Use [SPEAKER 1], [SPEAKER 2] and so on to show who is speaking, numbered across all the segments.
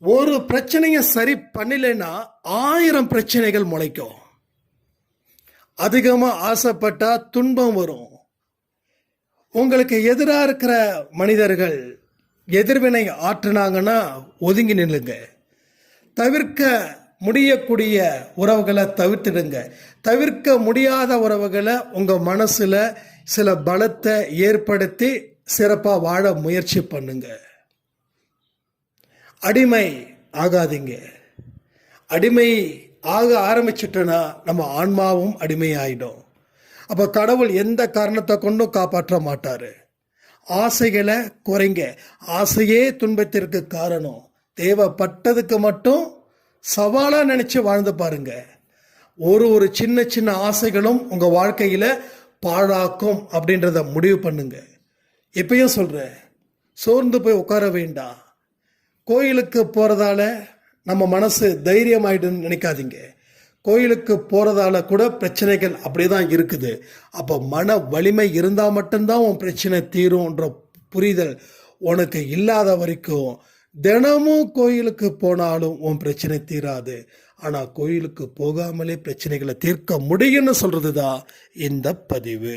[SPEAKER 1] ஒரு பிரச்சனையை சரி பண்ணலைன்னா ஆயிரம் பிரச்சனைகள் முளைக்கும். அதிகமாக ஆசைப்பட்டா துன்பம் வரும். உங்களுக்கு எதிராக இருக்கிற மனிதர்கள் எதிர்வினை ஆற்றினாங்கன்னா ஒதுங்கி நில்லுங்க. தவிர்க்க முடியக்கூடிய உறவுகளை தவிர்த்துடுங்க. தவிர்க்க முடியாத உறவுகளை உங்கள் மனசில் சில பலத்தை ஏற்படுத்தி சிறப்பாக வாழ முயற்சி பண்ணுங்கள் அடிமை ஆகாதீங்க. அடிமை ஆக ஆரம்பிச்சிட்டோன்னா நம்ம ஆன்மாவும் அடிமை ஆகிடும் அப்போ கடவுள் எந்த காரணத்தை கொண்டும் காப்பாற்ற மாட்டார். ஆசைகளை குறைங்க. ஆசையே துன்பத்திற்கு காரணம். தேவைப்பட்டதுக்கு மட்டும் சவாலாக நினச்சி வாழ்ந்து பாருங்க. ஒரு ஒரு சின்ன சின்ன ஆசைகளும் உங்கள் வாழ்க்கையில் பாழாக்கும் அப்படின்றத முடிவு பண்ணுங்க. எப்பயும் சொல்கிறேன் சோர்ந்து போய் உட்கார வேண்டாம். கோயிலுக்கு போகிறதால நம்ம மனசு தைரியமாயிடுன்னு நினைக்காதீங்க. கோயிலுக்கு போகிறதால கூட பிரச்சனைகள் அப்படி தான் இருக்குது. அப்போ மன வலிமை இருந்தால் மட்டும்தான் உன் பிரச்சனை தீரும்ன்ற புரிதல் உனக்கு இல்லாத வரைக்கும் தினமும் கோயிலுக்கு போனாலும் உன் பிரச்சனை தீராது. ஆனால் கோயிலுக்கு போகாமலே பிரச்சனைகளை தீர்க்க முடியும்னு சொல்கிறது தான் இந்த பதிவு.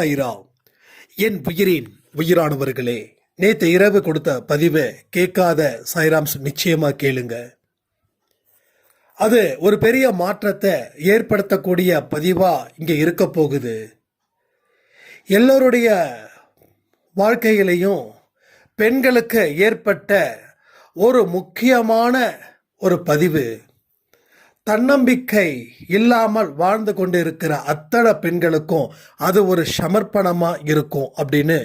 [SPEAKER 1] சைரா என் உயிரின் உயிரானவர்களே நேற்று இரவு கொடுத்த பதிவை கேட்காத சைராம்ஸ் நிச்சயமா கேளுங்க. அது ஒரு பெரிய மாற்றத்தை ஏற்படுத்தக்கூடிய பதிவா இங்க இருக்க போகுது. எல்லோருடைய வாழ்க்கையிலையும் பெண்களுக்கு ஏற்பட்ட ஒரு முக்கியமான ஒரு பதிவு. தன்னம்பிக்கை இல்லாமல் வாழ்ந்து கொண்டு இருக்கிற அத்தனை பெண்களுக்கும் அது ஒரு சமர்ப்பணமா இருக்கும் அப்படின்னு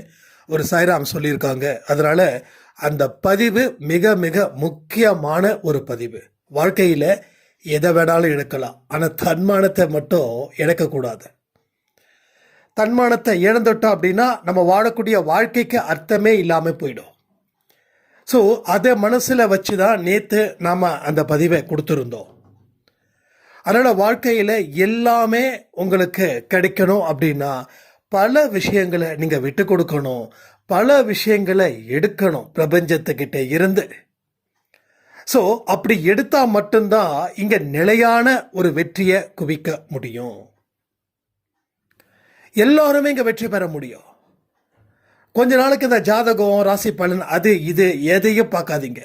[SPEAKER 1] ஒரு சாய்ராம் சொல்லியிருக்காங்க. அதனால அந்த பதிவு மிக மிக முக்கியமான ஒரு பதிவு. வாழ்க்கையில எதை வேணாலும் எடுக்கலாம். ஆனால் தன்மானத்தை மட்டும் இழக்கக்கூடாது. தன்மானத்தை இழந்துட்டோம் அப்படின்னா நம்ம வாழக்கூடிய வாழ்க்கைக்கு அர்த்தமே இல்லாமல் போயிடும். ஸோ அதை மனசில் வச்சு தான் நேற்று நாம் அந்த பதிவை கொடுத்துருந்தோம். அதனால் வாழ்க்கையில் எல்லாமே உங்களுக்கு கிடைக்கணும் அப்படின்னா பல விஷயங்களை நீங்கள் விட்டு கொடுக்கணும். பல விஷயங்களை எடுக்கணும் பிரபஞ்சத்துக்கிட்ட இருந்து. ஸோ அப்படி எடுத்தால் மட்டும்தான் இங்கே நிலையான ஒரு வெற்றியை குவிக்க முடியும். எல்லாருமே இங்கே வெற்றி பெற முடியும். கொஞ்ச நாளுக்கு இந்த ஜாதகம் ராசி பலன் அது இது எதையும் பார்க்காதீங்க.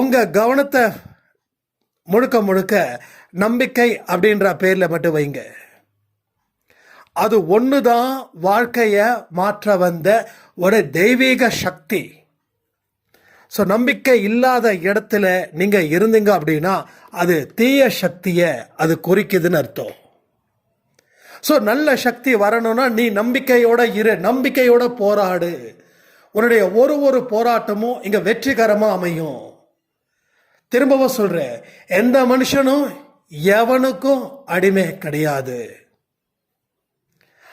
[SPEAKER 1] உங்கள் கவனத்தை முழுக்க முழுக்க நம்பிக்கை அப்படின்ற பேரில் மட்டும் வைங்க. அது ஒன்று தான் வாழ்க்கையை மாற்ற வந்த ஒரு தெய்வீக சக்தி. ஸோ நம்பிக்கை இல்லாத இடத்துல நீங்கள் இருந்தீங்க அப்படின்னா அது தீய சக்தியை அது குறிக்குதுன்னு அர்த்தம். ஸோ நல்ல சக்தி வரணும்னா நீ நம்பிக்கையோட இரு நம்பிக்கையோட போராடு. உன்னுடைய ஒரு ஒரு போராட்டமும் இங்கே வெற்றிகரமாக அமையும். திரும்பவும் சொல்கிறேன் எந்த மனுஷனும் எவனுக்கும் அடிமை கிடையாது.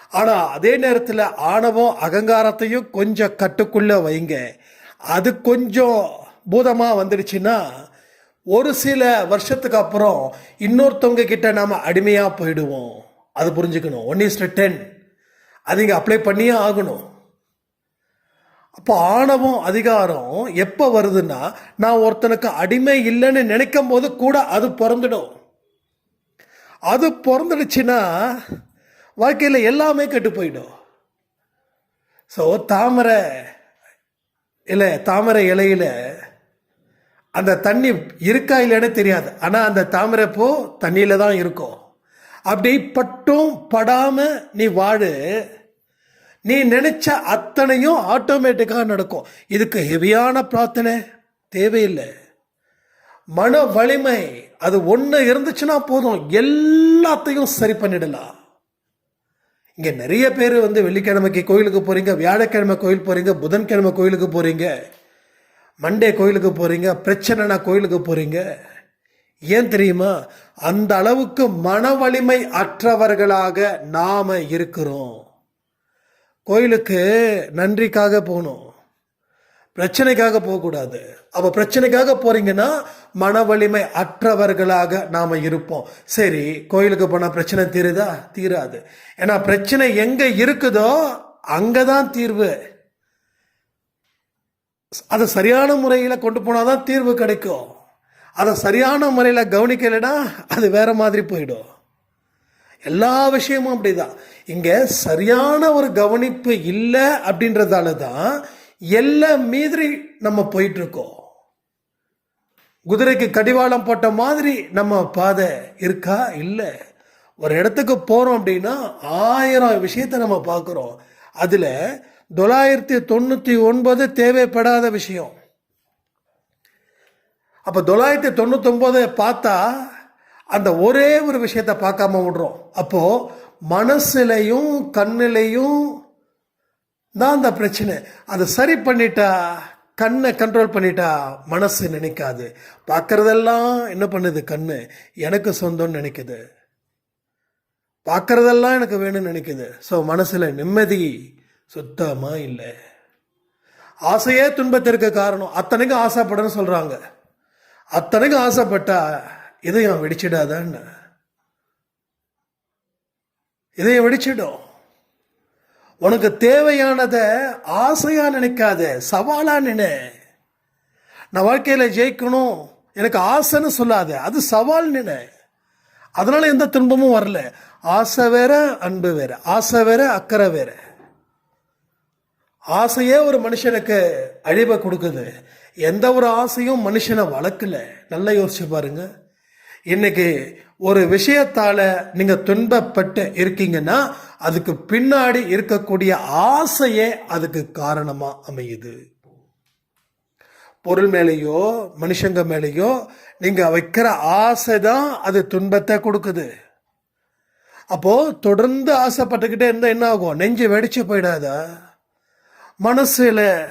[SPEAKER 1] ஆனால் அதே நேரத்தில் ஆணவம் அகங்காரத்தையும் கொஞ்சம் கட்டுக்குள்ள வைங்க. அது கொஞ்சம் பூதமாக வந்துடுச்சுன்னா ஒரு சில வருஷத்துக்கு அப்புறம் இன்னொருத்தவங்க கிட்ட நாம் அடிமையாக போயிடுவோம். அது புரிஞ்சுக்கணும். ஒன் இஸ் டென் அது இங்கே அப்ளை பண்ணியே ஆகணும். அப்போ ஆணவம் அதிகாரம் எப்போ வருதுன்னா நான் ஒருத்தனுக்கு அடிமை இல்லைன்னு நினைக்கும் போது கூட அது பிறந்துடும். அது பிறந்துடுச்சுன்னா வாழ்க்கையில் எல்லாமே கெட்டு போயிடும். ஸோ தாமரை இல்லை தாமரை இலையில் அந்த தண்ணி இருக்கா இல்லைன்னு தெரியாது. ஆனால் அந்த தாமரை பூ தண்ணியில் தான் இருக்கும். அப்படி பட்டும் படாமல் நீ வாழு நீ நினைச்ச அத்தனையும் ஆட்டோமேட்டிக்காக நடக்கும். இதுக்கு ஹெவியான பிரார்த்தனை தேவையில்லை. மன வலிமை அது ஒன்று இருந்துச்சுன்னா போதும். எல்லாத்தையும் சரி பண்ணிடலாம். இங்கே நிறைய பேர் வந்து வெள்ளிக்கிழமைக்கு கோயிலுக்கு போகிறீங்க வியாழக்கிழமை கோயில் போகிறீங்க புதன்கிழமை கோயிலுக்கு போகிறீங்க மண்டே கோயிலுக்கு போகிறீங்க பிரச்சனைனா கோயிலுக்கு போகிறீங்க ஏன் தெரியுமா? அந்த அளவுக்கு மன வலிமை அற்றவர்களாக நாம இருக்கிறோம். கோயிலுக்கு நன்றிக்காக போகணும். பிரச்சனைக்காக போகக்கூடாது. அப்போ பிரச்சனைக்காக போகிறீங்கன்னா மன வலிமை அற்றவர்களாக நாம் இருப்போம். சரி கோயிலுக்கு போனால் பிரச்சனை தீருதா? தீராது. ஏன்னா பிரச்சனை எங்கே இருக்குதோ அங்கே தான் தீர்வு. அதை சரியான முறையில் கொண்டு போனால் தான் தீர்வு கிடைக்கும். அதை சரியான முறையில் கவனிக்கலைன்னா அது வேறு மாதிரி போயிடும். எல்லா விஷயமும் அப்படிதான். இங்க சரியான ஒரு கவனிப்பு இல்லை அப்படின்றதால தான் எல்லா மீதிரி நம்ம போயிட்டு இருக்கோம் குதிரைக்கு கடிவாளம் போட்ட மாதிரி நம்ம பாதை இருக்கா? இல்லை. ஒரு இடத்துக்கு போறோம் அப்படின்னா ஆயிரம் விஷயத்தை நம்ம பார்க்குறோம். அதுல தொள்ளாயிரத்தி தொண்ணூற்றி ஒன்பது தேவைப்படாத விஷயம். அப்போ தொள்ளாயிரத்தி தொண்ணூத்தி பார்த்தா அந்த ஒரே ஒரு விஷயத்த பார்க்காம விடுறோம். அப்போ மனசுலையும் கண்ணிலையும் தான் அந்த பிரச்சனை. அதை சரி பண்ணிட்டா கண்ணை கண்ட்ரோல் பண்ணிட்டா மனசு நினைக்காது. பார்க்கறதெல்லாம் என்ன பண்ணுது கண்ணு? எனக்கு சொந்தம்னு நினைக்குது. பார்க்கறதெல்லாம் எனக்கு வேணும்னு நினைக்குது. ஸோ மனசில் நிம்மதி சுத்தமாக இல்லை. ஆசையே துன்பத்திற்கு காரணம். அத்தனைக்கும் ஆசைப்படன்னு சொல்கிறாங்க அத்தனைக்கும் ஆசைப்பட்டா இதயம் வெடிச்சிடாதான்னு. இதயம் வெடிச்சிடும் உனக்கு தேவையானதை ஆசையா நினைக்காத சவாலா நினை நான் வாழ்க்கையில் ஜெயிக்கணும் எனக்கு ஆசைன்னு சொல்லாத அது சவால் நினை அதனால எந்த துன்பமும் வரல. ஆசை வேற அன்பு வேற ஆசை வேற அக்கறை வேற. ஆசையே ஒரு மனுஷனுக்கு அழிவை கொடுக்குது. எந்த ஒரு ஆசையும் மனுஷனை வளர்க்கல. நல்லா யோசிச்சு பாருங்கள் இன்னைக்கு ஒரு விஷயத்தால நீங்க துன்பப்பட்டு இருக்கீங்கன்னா அதுக்கு பின்னாடி இருக்கக்கூடிய ஆசையே அதுக்கு காரணமா அமையுது. பொருள் மேலேயோ மனுஷங்க மேலேயோ நீங்க வைக்கிற ஆசை தான் அது துன்பத்தை கொடுக்குது. அப்போ தொடர்ந்து ஆசைப்பட்டுக்கிட்டே இருந்தா என்ன ஆகும்? நெஞ்சு வெடிச்சு போயிடாதா? மனசுல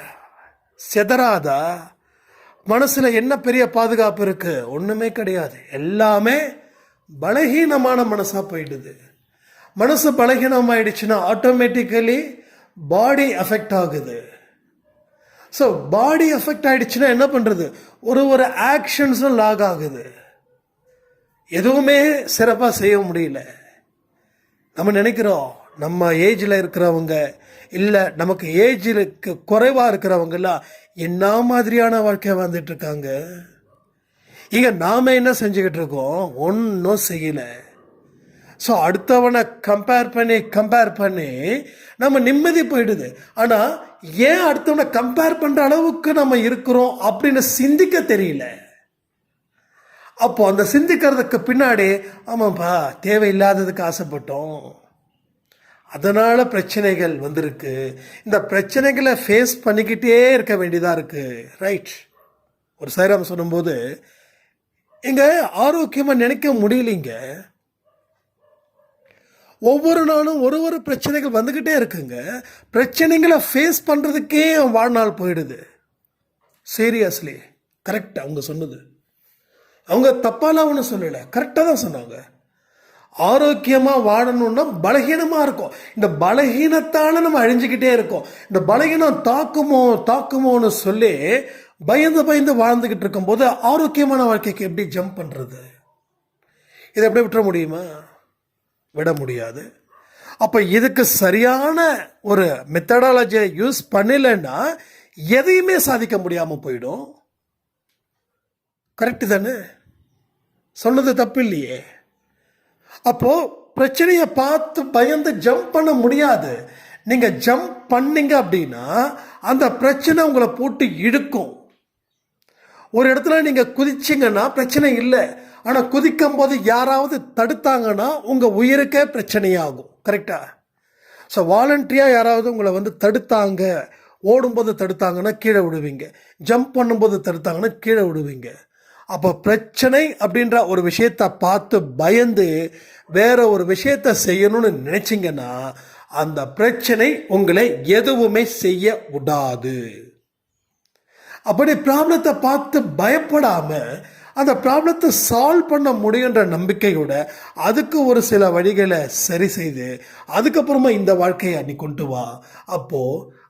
[SPEAKER 1] செதறாதா? மனசில் என்ன பெரிய பாதுகாப்பு இருக்குது ஒன்றுமே கிடையாது. எல்லாமே பலகீனமான மனசாக போயிடுது. மனசு பலகீனம் ஆயிடுச்சுன்னா ஆட்டோமேட்டிக்கலி பாடி அஃபெக்ட் ஆகுது. ஸோ பாடி அஃபெக்ட் ஆகிடுச்சுன்னா என்ன பண்ணுறது ஒரு ஒரு ஆக்ஷன்ஸும் லாக் ஆகுது. எதுவுமே சிறப்பாக செய்ய முடியல. நம்ம நினைக்கிறோம் நம்ம ஏஜில் இருக்கிறவங்க இல்லை நமக்கு ஏஜிலுக்கு குறைவாக இருக்கிறவங்கெல்லாம் என்ன மாதிரியான வாழ்க்கை வாழ்ந்துட்டு இருக்காங்க இங்க நாம என்ன செஞ்சுக்கிட்டு இருக்கோம் ஒன்றும் செய்யலை. ஸோ அடுத்தவனை கம்பேர் பண்ணி கம்பேர் பண்ணி நம்ம நிம்மதி போயிடுது. ஆனால் ஏன் அடுத்தவனை கம்பேர் பண்ணுற அளவுக்கு நம்ம இருக்கிறோம் அப்படின்னு சிந்திக்க தெரியல. அப்போ அந்த சிந்திக்கிறதுக்கு பின்னாடி ஆமாப்பா தேவையில்லாததுக்கு ஆசைப்பட்டோம். அதனால் பிரச்சனைகள் வந்திருக்கு. இந்த பிரச்சனைகளை ஃபேஸ் பண்ணிக்கிட்டே இருக்க வேண்டியதாக இருக்குது ரைட் ஒரு சைராம் சொல்லும்போது இங்கே ஆரோக்கியமாக நினைக்க முடியலைங்க. ஒவ்வொரு நாளும் ஒரு ஒரு பிரச்சனைகள் வந்துக்கிட்டே இருக்குங்க. பிரச்சனைகளை ஃபேஸ் பண்ணுறதுக்கே வாழ்நாள் போயிடுது. சீரியஸ்லி கரெக்ட் அவங்க சொன்னது. அவங்க தப்பாலாம் ஒன்றும் சொல்லலை. கரெக்டாக தான் சொன்னாங்க. ஆரோக்கியமாக வாழணும்னா பலகீனமாக இருக்கும். இந்த பலகீனத்தால் நம்ம அழிஞ்சுக்கிட்டே இருக்கோம். இந்த பலகீனம் தாக்குமோ தாக்குமோன்னு சொல்லி பயந்து பயந்து வாழ்ந்துக்கிட்டு இருக்கும்போது ஆரோக்கியமான வாழ்க்கைக்கு எப்படி ஜம்ப் பண்ணுறது இதை எப்படி விட்டுற முடியுமா? விட முடியாது. அப்போ இதுக்கு சரியான ஒரு மெத்தடாலஜியை யூஸ் பண்ணலைன்னா எதையுமே சாதிக்க முடியாமல் போயிடும். கரெக்டு தானே? சொன்னது தப்பு இல்லையே. அப்போது பிரச்சனையை பார்த்து பயந்து ஜம்ப் பண்ண முடியாது. நீங்கள் ஜம்ப் பண்ணீங்க அப்படின்னா அந்த பிரச்சனை உங்களை போட்டு இழுக்கும். ஒரு இடத்துல நீங்கள் குதிச்சிங்கன்னா பிரச்சனை இல்லை. ஆனால் குதிக்கும் போது யாராவது தடுத்தாங்கன்னா உங்கள் உயிருக்கே பிரச்சனையாகும். கரெக்டா ஸோ வாலண்டரியாக யாராவது உங்களை வந்து தடுத்தாங்க. ஓடும்போது தடுத்தாங்கன்னா கீழே விடுவீங்க. ஜம்ப் பண்ணும்போது தடுத்தாங்கன்னா கீழே விடுவீங்க. அப்போ பிரச்சனை அப்படின்ற ஒரு விஷயத்தை பார்த்து பயந்து வேற ஒரு விஷயத்தை செய்யணும்னு நினச்சிங்கன்னா அந்த பிரச்சனை உங்களை எதுவுமே செய்ய விடாது அப்படி ப்ராப்ளத்தை பார்த்து பயப்படாம அந்த ப்ராப்ளத்தை சால்வ் பண்ண முடியுன்ற நம்பிக்கையோட அதுக்கு ஒரு சில வழிகளை சரி செய்து அதுக்கப்புறமா இந்த வாழ்க்கையை நீ கொண்டு வா. அப்போ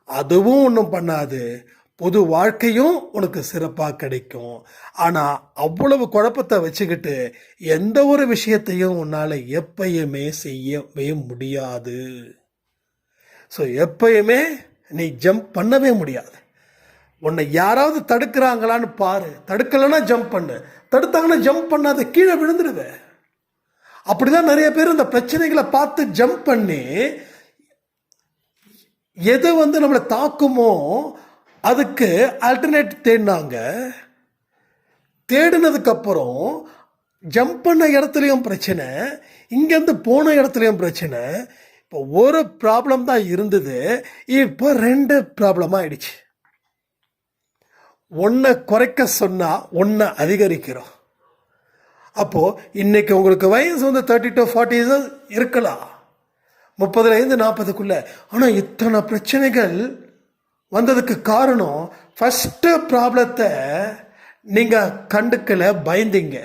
[SPEAKER 1] அதுவும் ஒன்றும் பண்ணாது. பொது வாழ்க்கையும் உனக்கு சிறப்பாக கிடைக்கும். ஆனால் அவ்வளவு குழப்பத்தை வச்சுக்கிட்டு எந்த ஒரு விஷயத்தையும் உன்னால் எப்பயுமே செய்யவே முடியாது. ஸோ எப்பயுமே நீ ஜம்ப் பண்ணவே முடியாது. உன்னை யாராவது தடுக்கிறாங்களான்னு பாரு. தடுக்கலைன்னா ஜம்ப் பண்ணு. தடுத்தாங்கன்னா ஜம்ப் பண்ணாத கீழே விழுந்துடுவே அப்படிதான் நிறைய பேர் இந்த பிரச்சனைகளை பார்த்து ஜம்ப் பண்ணி எது வந்து நம்மளை தாக்குமோ அதுக்கு ஆல்டர்னேட் தேடினாங்க. தேடினதுக்கப்புறம் ஜம்ப் பண்ண இடத்துலையும் பிரச்சனை இங்கேருந்து போன இடத்துலையும் பிரச்சனை. இப்போ ஒரு ப்ராப்ளம் தான் இருந்தது. இப்போ ரெண்டு ப்ராப்ளம் ஆயிடுச்சு. ஒன்றை குறைக்க சொன்னால் ஒன்றை அதிகரிக்கிறோம். அப்போது இன்றைக்கி உங்களுக்கு வயசு வந்து தேர்ட்டி டு ஃபார்ட்டி இருக்கலாம். முப்பதுலேருந்து நாற்பதுக்குள்ளே. ஆனால் இத்தனை பிரச்சனைகள் வந்ததுக்கு காரணம் ஃபஸ்ட்டு ப்ராப்ளத்தை நீங்கள் கண்டுக்கல பயந்தீங்க.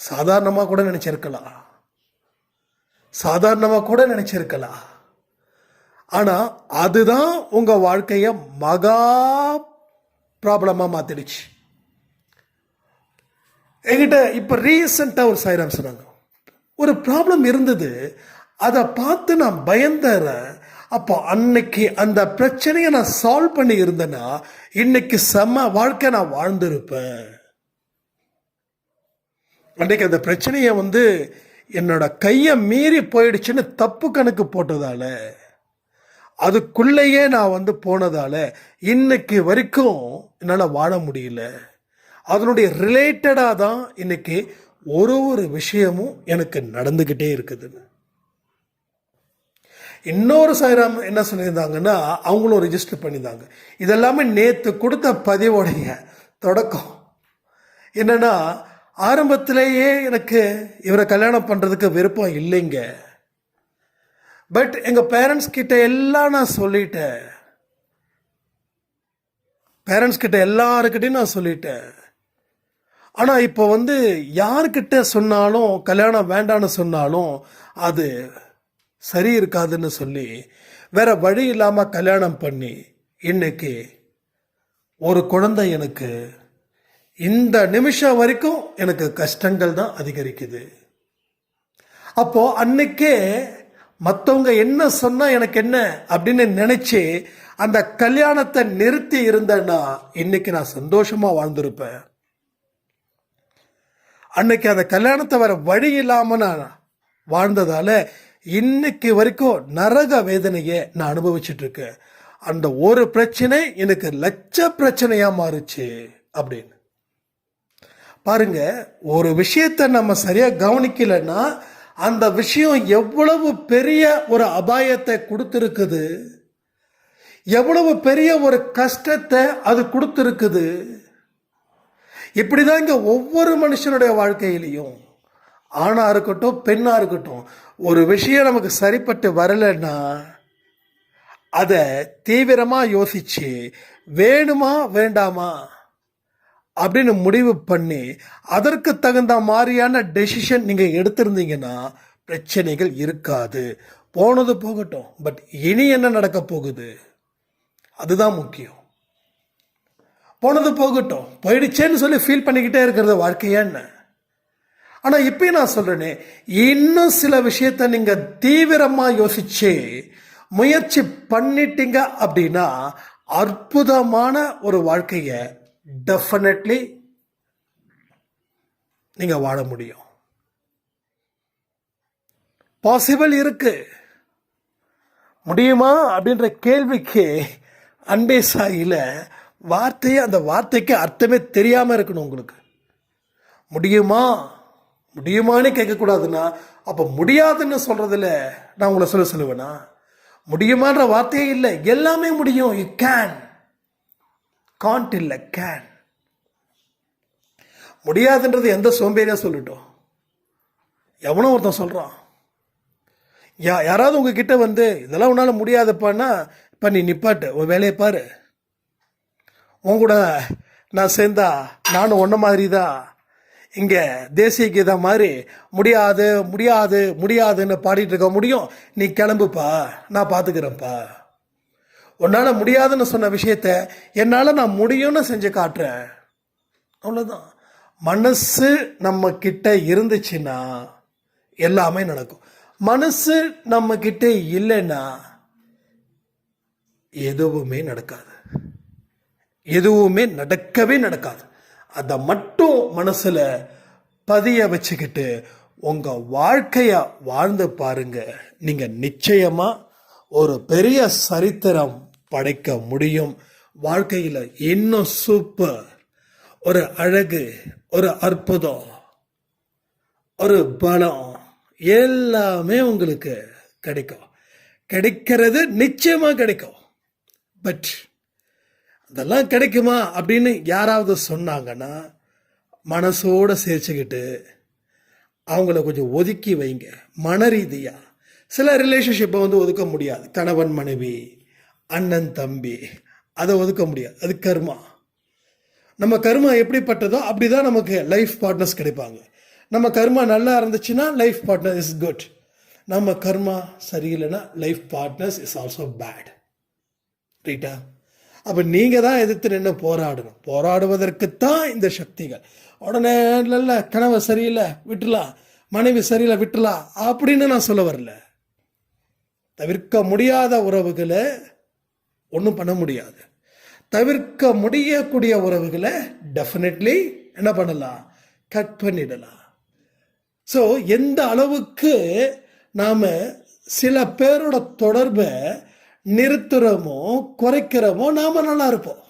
[SPEAKER 1] சாதாரணமாக கூட நினச்சிருக்கலாம். சாதாரணமாக கூட நினச்சிருக்கலாம். ஆனால் அதுதான் உங்கள் வாழ்க்கையை மகா ப்ராப்ளமாக மாற்றிடுச்சு என்கிட்ட இப்போ ரீசெண்டாக ஒரு சைராம் சொன்னாங்க. ஒரு ப்ராப்ளம் இருந்தது. அதை பார்த்து நான் பயந்துறேன் அப்போ அன்னைக்கு அந்த பிரச்சனையை நான் சால்வ் பண்ணி இருந்தேன்னா இன்னைக்கு செம்ம வாழ்க்கை நான் வாழ்ந்திருப்பேன். அன்றைக்கு அந்த பிரச்சனையை வந்து என்னோட கையை மீறி போயிடுச்சுன்னு தப்பு கணக்கு போட்டதால அதுக்குள்ளேயே நான் வந்து போனதால இன்னைக்கு வரைக்கும் என்னால் வாழ முடியல. அதனுடைய ரிலேட்டடாக தான் இன்னைக்கு ஒரு ஒரு விஷயமும் எனக்கு நடந்துக்கிட்டே இருக்குதுன்னு. இன்னொரு சாய்ராம் என்ன சொல்லியிருந்தாங்கன்னா அவங்களும் ரெஜிஸ்டர் பண்ணியிருந்தாங்க. இதெல்லாமே நேற்று கொடுத்த பதிவோடைய தொடக்கம். என்னென்னா ஆரம்பத்திலேயே எனக்கு இவரை கல்யாணம் பண்ணுறதுக்கு விருப்பம் இல்லைங்க. பட் எங்கள் பேரண்ட்ஸ் கிட்ட எல்லாம் நான் சொல்லிட்டேன். பேரண்ட்ஸ் கிட்ட எல்லாருக்கிட்டையும் நான் சொல்லிட்டேன். ஆனால் இப்போ வந்து யார்கிட்ட சொன்னாலும் கல்யாணம் வேண்டான்னு சொன்னாலும் அது சரி இருக்காதுன்னு சொல்லி வேற வழி இல்லாமல் கல்யாணம் பண்ணி இன்னைக்கு ஒரு குழந்தை எனக்கு இந்த நிமிஷம் வரைக்கும் எனக்கு கஷ்டங்கள் தான் அதிகரிக்குது. அப்போ அன்னைக்கே மற்றவங்க என்ன சொன்னா எனக்கு என்ன அப்படின்னு நினைச்சு அந்த கல்யாணத்தை நிறுத்தி இருந்தேன்னா இன்னைக்கு நான் சந்தோஷமா வாழ்ந்திருப்பேன். அன்னைக்கு அந்த கல்யாணத்தை வர வழி இல்லாம நான் வாழ்ந்ததால இன்னைக்கு வரைக்கும் நரக வேதனையை நான் அனுபவிச்சுட்டு இருக்கேன். அந்த ஒரு பிரச்சனை எனக்கு லட்ச பிரச்சனையாக மாறுச்சு அப்படின்னு. பாருங்க ஒரு விஷயத்தை நம்ம சரியாக கவனிக்கலைன்னா அந்த விஷயம் எவ்வளவு பெரிய ஒரு அபாயத்தை கொடுத்துருக்குது? எவ்வளவு பெரிய ஒரு கஷ்டத்தை அது கொடுத்துருக்குது? இப்படிதான் இங்க ஒவ்வொரு மனுஷனுடைய வாழ்க்கையிலையும் ஆணா இருக்கட்டும் பெண்ணா இருக்கட்டும் ஒரு விஷயம் நமக்கு சரிப்பட்டு வரலைன்னா அதை தீவிரமாக யோசிச்சு வேணுமா வேண்டாமா அப்படின்னு முடிவு பண்ணி அதற்கு தகுந்த மாதிரியான டெசிஷன் நீங்கள் எடுத்திருந்தீங்கன்னா பிரச்சனைகள் இருக்காது. போனது போகட்டும். பட் இனி என்ன நடக்க போகுது? அதுதான் முக்கியம். போனது போகட்டும். போயிடுச்சேன்னு சொல்லி ஃபீல் பண்ணிக்கிட்டே இருக்கிறது வாழ்க்கையா ஆனால் இப்பயும் நான் சொல்கிறேனே இன்னும் சில விஷயத்த நீங்கள் தீவிரமாக யோசிச்சு முயற்சி பண்ணிட்டீங்க அப்படின்னா அற்புதமான ஒரு வாழ்க்கையை டெஃபினெட்லி நீங்கள் வாழ முடியும். பாசிபிள் இருக்கு. முடியுமா அப்படின்ற கேள்விக்கு அன்பே சாயில வார்த்தையே அந்த வார்த்தைக்கு அர்த்தமே தெரியாமல் இருக்கணும் உங்களுக்கு. முடியுமா? முடியுமான்னு கேட்கக்கூடாதுன்னா அப்போ முடியாதுன்னு சொல்கிறதுல நான் உங்களை சொல்ல சொல்லுவேனா? முடியுமான்ற வார்த்தையே இல்லை. எல்லாமே முடியும். யூ கேன் கான்ட் இல்லை கேன் முடியாதுன்றது எந்த சோம்பேறியாக சொல்லட்டும். எவனோ ஒருத்தன் சொல்கிறான் யா யாராவது உங்ககிட்ட வந்து இதெல்லாம் உன்னால் முடியாதுப்பான்னா இப்போ நீ நிப்பாட்டு. உன் வேலையை பாரு. உன் கூட நான் சேர்ந்தா நானும் ஒன்றை மாதிரி தான் இங்கே தேசிய கீதம் மாதிரி முடியாது முடியாது முடியாதுன்னு பாடிட்டு இருக்க முடியும். நீ கிளம்புப்பா நான் பார்த்துக்கிறேன்ப்பா உன்னால் முடியாதுன்னு சொன்ன விஷயத்த என்னால் நான் முடியும்னு செஞ்சு காட்டுறேன். அவ்வளோதான் மனசு நம்ம கிட்ட இருந்துச்சுன்னா எல்லாமே நடக்கும். மனசு நம்ம கிட்ட இல்லைன்னா எதுவுமே நடக்காது. எதுவுமே நடக்கவே நடக்காது. அதை மட்டும் மனசில் பதிய வச்சுக்கிட்டு உங்கள் வாழ்க்கையை வாழ்ந்து பாருங்க. நீங்கள் நிச்சயமாக ஒரு பெரிய சரித்திரம் படைக்க முடியும். வாழ்க்கையில் இன்னும் சூப்பர் ஒரு அழகு ஒரு அற்புதம் ஒரு பலம் எல்லாமே உங்களுக்கு கிடைக்கும். கிடைக்கிறது நிச்சயமாக கிடைக்கும். பட் அதெல்லாம் கிடைக்குமா அப்படின்னு யாராவது சொன்னாங்கன்னா மனசோட சேர்த்துக்கிட்டு அவங்கள கொஞ்சம் ஒதுக்கி வைங்க. மன ரீதியாக சில ரிலேஷன்ஷிப்பை வந்து ஒதுக்க முடியாது. கணவன் மனைவி அண்ணன் தம்பி அதை ஒதுக்க முடியாது. அது கர்மா. நம்ம கர்மா எப்படிப்பட்டதோ அப்படிதான் நமக்கு லைஃப் பார்ட்னர்ஸ் கிடைப்பாங்க. நம்ம கர்மா நல்லா இருந்துச்சுன்னா லைஃப் பார்ட்னர் இஸ் குட் நம்ம கர்மா சரியில்லைன்னா life partners is also bad ரைட்டா அப்போ நீங்கள் தான் எதிர்த்து நின்று போராடணும். போராடுவதற்குத்தான் இந்த சக்திகள். உடனே இல்லை கனவை சரியில்லை விட்டுலாம். மனைவி சரியில்லை விட்டுலாம். அப்படின்னு நான் சொல்ல வரல. தவிர்க்க முடியாத உறவுகளை ஒன்றும் பண்ண முடியாது. தவிர்க்க முடியக்கூடிய உறவுகளை டெஃபினெட்லி என்ன பண்ணலாம்? கட் பண்ணிடலாம். ஸோ எந்த அளவுக்கு நாம் சில பேரோட தொடர்பை நிறுத்துறோமோ குறைக்கிறோமோ நாம் நல்லா இருப்போம்.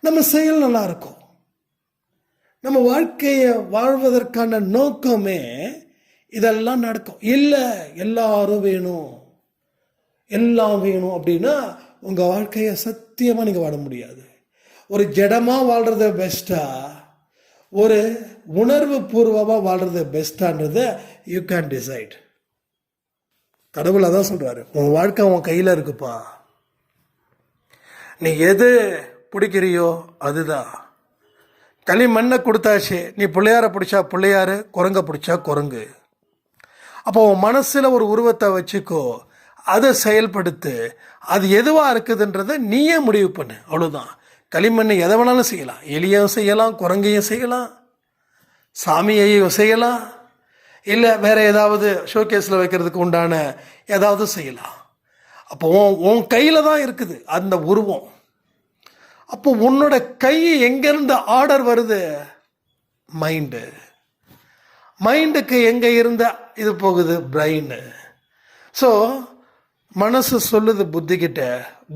[SPEAKER 1] நம்ம செயல் நல்லா இருக்கும். நம்ம வாழ்க்கையை வாழ்வதற்கான நோக்கமே இதெல்லாம் நடக்கும். இல்லை எல்லாரும் வேணும். எல்லாம் வேணும் அப்படின்னா உங்கள் வாழ்க்கையை சத்தியமாக நீங்கள் வாழ முடியாது. ஒரு ஜடமாக வாழ்கிறது பெஸ்ட்டாக ஒரு உணர்வு பூர்வமாக வாழ்கிறது பெஸ்ட்டான்றதை யூ கேன் டிசைட் கடவுள் அதான் சொல்கிறாரு உன் வாழ்க்கை உன் கையில் இருக்குப்பா. நீ எது பிடிக்கிறியோ அதுதான். களிமண்ணை கொடுத்தாச்சு. நீ பிள்ளையார பிடிச்சா பிள்ளையாரு குரங்க பிடிச்சா குரங்கு. அப்போ உன் மனசில் ஒரு உருவத்தை வச்சுக்கோ. அதை செயல்படுத்து. அது எதுவாக இருக்குதுன்றதை நீயே முடிவு பண்ணு. அவ்வளோதான் களிமண்ணை எதை வேணாலும் செய்யலாம். எலியும் செய்யலாம் குரங்கையும் செய்யலாம். சாமியையும் செய்யலாம். இல்லை வேறு ஏதாவது ஷோகேஸில் வைக்கிறதுக்கு உண்டான ஏதாவது செய்யலாம். அப்போ உன் உன் கையில் தான் இருக்குது அந்த உருவம். அப்போ உன்னோட கை எங்கேருந்து ஆர்டர் வருது? மைண்டு மைண்டுக்கு எங்கே இருந்த இது போகுது பிரெயின் ஸோ மனசு சொல்லுது புத்திக்கிட்ட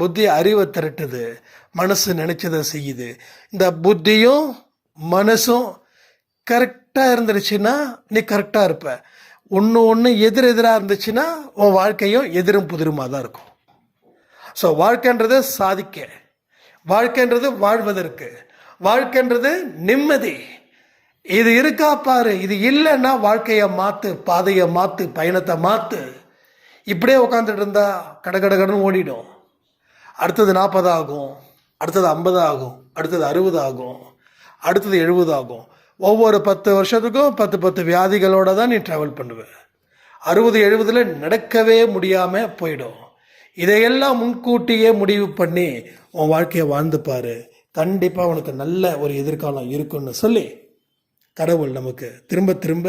[SPEAKER 1] புத்தி அறிவை திரட்டுது மனசு நினச்சதை செய்யுது. இந்த புத்தியும் மனசும் கரெக்டாக இருந்துருச்சுன்னா நீ கரெக்டாக இருப்ப. ஒன்று ஒன்று எதிர் எதிராக இருந்துச்சுன்னா உன் வாழ்க்கையும் எதிரும் புதிருமாக தான் இருக்கும். ஸோ வாழ்க்கைன்றது சாதிக்க. வாழ்க்கைன்றது வாழ்வதற்கு. வாழ்க்கைன்றது நிம்மதி. இது இருக்கா பாரு. இது இல்லைன்னா வாழ்க்கையை மாற்று பாதையை மாற்று பயணத்தை மாற்று இப்படியே உட்காந்துட்டு இருந்தா கட கட கடன்னு ஓடிடும். அடுத்தது நாற்பது ஆகும். அடுத்தது ஐம்பது ஆகும். அடுத்தது அறுபது ஆகும். அடுத்தது எழுபது ஆகும். ஒவ்வொரு பத்து வருஷத்துக்கும் பத்து பத்து வியாதிகளோட தான் நீ ட்ராவல் பண்ணுவ. அறுபது எழுபதில் நடக்கவே முடியாமல் போயிடும். இதையெல்லாம் முன்கூட்டியே முடிவு பண்ணி உன் வாழ்க்கையை வாழ்ந்துப்பார் கண்டிப்பாக உனக்கு நல்ல ஒரு எதிர்காலம் இருக்குன்னு சொல்லி கடவுள் நமக்கு திரும்ப திரும்ப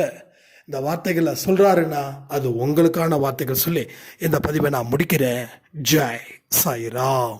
[SPEAKER 1] இந்த வார்த்தைகளை சொல்கிறாருன்னா அது உங்களுக்கான வார்த்தைகள் சொல்லி இந்த பதிவை நான் முடிக்கிறேன். ஜாய் சாய்ராம்.